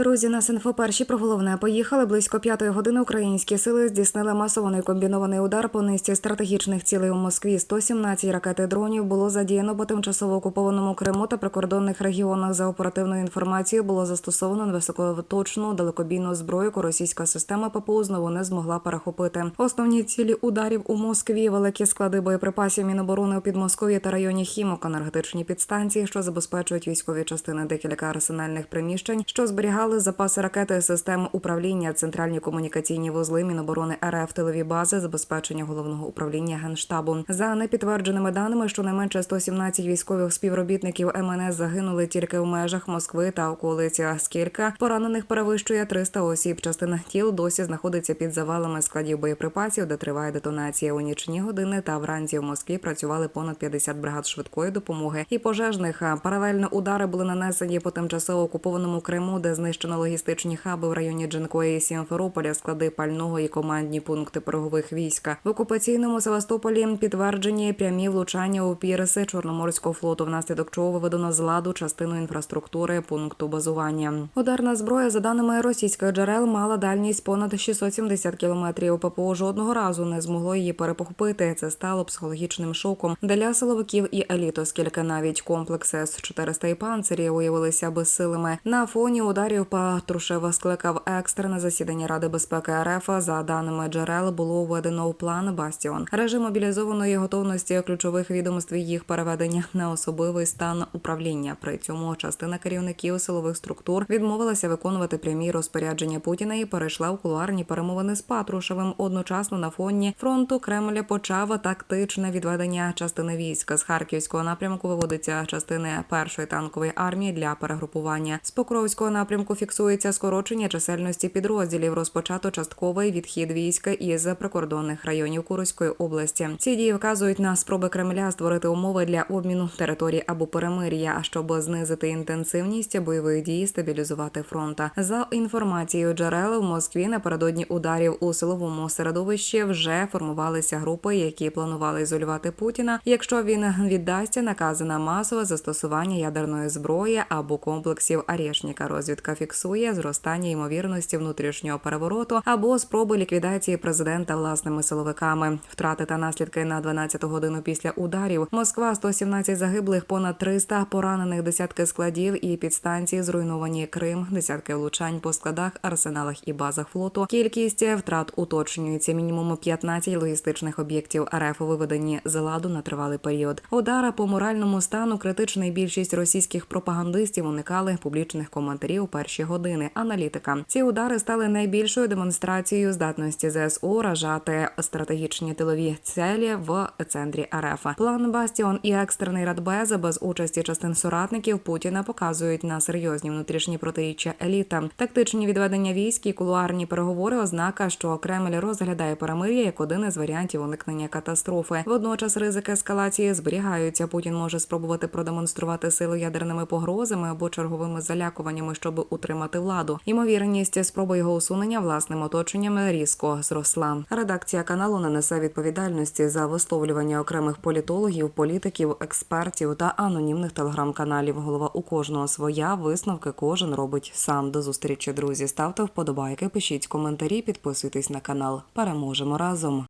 Друзі, нас інфо перші про головне поїхали. Близько п'ятої години українські сили здійснили масований комбінований удар по низці стратегічних цілей у Москві. 117 ракет і дронів було задіяно по тимчасово окупованому Криму та прикордонних регіонах. За оперативною інформацією було застосовано високоточну далекобійну зброю, яку російська система ППУ знову не змогла перехопити. Основні цілі ударів у Москві великі склади боєприпасів Міноборони у Підмосков'ї та районі Хімок, енергетичні підстанції, що забезпечують військові частини декілька арсенальних приміщень, що зберігали запаси ракети, систем управління, центральні комунікаційні вузли Міноборони РФ, тилові бази, забезпечення головного управління генштабу. За непідтвердженими даними, щонайменше 117 військових співробітників МНС загинули тільки в межах Москви та околиці. Скільки поранених перевищує 300 осіб. Частина тіл досі знаходиться під завалами складів боєприпасів, де триває детонація у нічні години. Та вранці в Москві працювали понад 50 бригад швидкої допомоги і пожежних. Паралельно удари були нанесені по тимчасово окупованому Криму, де знищено логістичні хаби в районі Джанкої Сімферополя, склади пального і командні пункти перегових війська. В окупаційному Севастополі підтверджені прямі влучання у піреси Чорноморського флоту, внаслідок чого виведено з ладу частину інфраструктури пункту базування. Ударна зброя, за даними російських джерел, мала дальність понад 670 кілометрів. ППО жодного разу не змогло її перепохопити. Це стало психологічним шоком для силовиків і еліт, оскільки навіть комплекс С-400 і панцирі виявилися безсилими. На фоні ударів Патрушева скликав екстрене засідання Ради безпеки РФ. За даними джерел, було введено у план Бастіон режим мобілізованої готовності ключових відомств їх переведення на особливий стан управління. При цьому частина керівників силових структур відмовилася виконувати прямі розпорядження Путіна і перейшла в кулуарні перемовини з Патрушевим. Одночасно на фоні фронту Кремля почав тактичне відведення частини військ з харківського напрямку. Виводиться частини першої танкової армії для перегрупування з Покровського напрямку. Фіксується скорочення чисельності підрозділів. Розпочато частковий відхід війська із прикордонних районів Курської області. Ці дії вказують на спроби Кремля створити умови для обміну територій або перемир'я, а щоб знизити інтенсивність бойових дій, стабілізувати фронт. За інформацією джерел в Москві напередодні ударів у силовому середовищі вже формувалися групи, які планували ізолювати Путіна, якщо він віддасться накази на масове застосування ядерної зброї або комплексів Арєшніка. Розвідка фіксує зростання ймовірності внутрішнього перевороту або спроби ліквідації президента власними силовиками. Втрати та наслідки на 12 годину після ударів. Москва 117 загиблих, понад 300 поранених, десятки складів і підстанції зруйновані Крим, десятки влучань по складах, арсеналах і базах флоту. Кількість втрат уточнюється. Мінімум 15 логістичних об'єктів РФ виведені з ладу на тривалий період. Удара по моральному стану критичний більшість російських пропагандистів уникали публічних коментарів у перші години. Аналітика ці удари стали найбільшою демонстрацією здатності ЗСУ ражати стратегічні тилові цілі в центрі РФ. План Бастіон і екстрений радбез без участі частин соратників Путіна показують на серйозні внутрішні протиріччя еліта, тактичні відведення військ і кулуарні переговори. Ознака, що Кремль розглядає перемир'я як один із варіантів уникнення катастрофи. Водночас ризики ескалації зберігаються. Путін може спробувати продемонструвати силу ядерними погрозами або черговими залякуваннями, щоб утримати владу. Ймовірність спроби його усунення власним оточенням різко зросла. Редакція каналу не несе відповідальності за висловлювання окремих політологів, політиків, експертів та анонімних телеграм-каналів. Голова у кожного своя висновки кожен робить сам. До зустрічі, друзі. Ставте вподобайки, пишіть коментарі, підписуйтесь на канал. Переможемо разом.